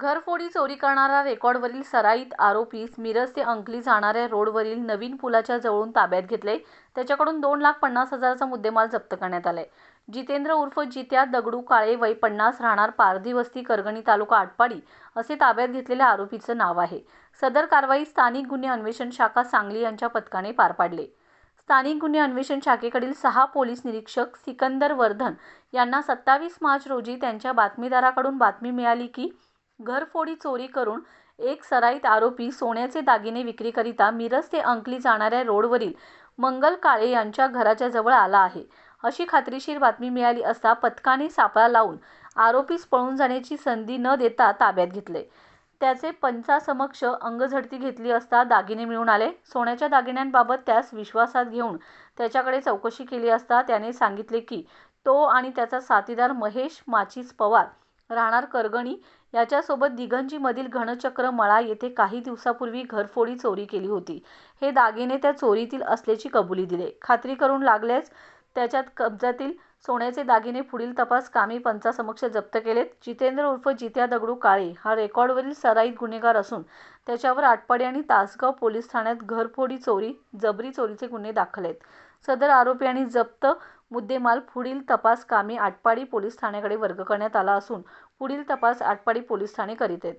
घरफोडी चोरी करणारा रेकॉर्डवरील सराईत आरोपीस मिरज ते अंकली जाणाऱ्या रोडवरील नवीन पुलाच्या जवळून ताब्यात घेतले. त्याच्याकडून दोन लाख पन्नास हजाराचा मुद्देमाल जप्त करण्यात आलाय जितेंद्र उर्फ जित्या दगडू काळे वय पन्नास राहणार पारधी वस्ती करगणी तालुका आटपाडी असे ताब्यात घेतलेल्या आरोपीचं नाव आहे. सदर कारवाई स्थानिक गुन्हे अन्वेषण शाखा सांगली यांच्या पथकाने पार पाडले. स्थानिक गुन्हे अन्वेषण शाखेकडील सहा पोलीस निरीक्षक सिकंदर वर्धन यांना सत्तावीस मार्च रोजी त्यांच्या बातमीदाराकडून बातमी मिळाली की घरफोडी चोरी करून एक सराईत आरोपी सोन्याचे दागिने विक्रीकरिता मिरज ते अंकली जाणाऱ्या रोडवरील मंगल काळे यांच्या घराच्या जवळ आला आहे. अशी खात्रीशीर बातमी मिळाली असता पथकाने सापळा लावून आरोपीस पळून जाण्याची संधी न देता ताब्यात घेतले. त्याचे पंचासमक्ष अंगझडती घेतली असता दागिने मिळून आले. सोन्याच्या दागिन्यांबाबत त्यास विश्वासात घेऊन त्याच्याकडे चौकशी केली असता त्याने सांगितले की तो आणि त्याचा साथीदार महेश माचीस पवार राहणार करगणी. याच्यासोबत दिगंजीमधील घनचक्र मळा येथे काही दिवसापूर्वी घरफोडी चोरी केली होती. हे दागिने त्या चोरीतील असल्याची कबुली दिले. खात्री करून लागल्यास त्याच्यात कब्जातील सोन्याचे दागिने पुढील तपास कामी पंचासमक्ष जप्त केलेत. जितेंद्र उर्फ जित्या दगडू काळे हा रेकॉर्डवरील सराईत गुन्हेगार असून त्याच्यावर आटपाडी आणि तासगाव पोलीस ठाण्यात घरफोडी चोरी जबरी चोरीचे गुन्हे दाखल आहेत. सदर आरोपी आणि जप्त मुद्देमाल पुढील तपास कामी आटपाडी पोलीस ठाण्याकडे वर्ग करण्यात आला असून पुढील तपास आटपाडी पोलीस ठाणे करीत आहेत.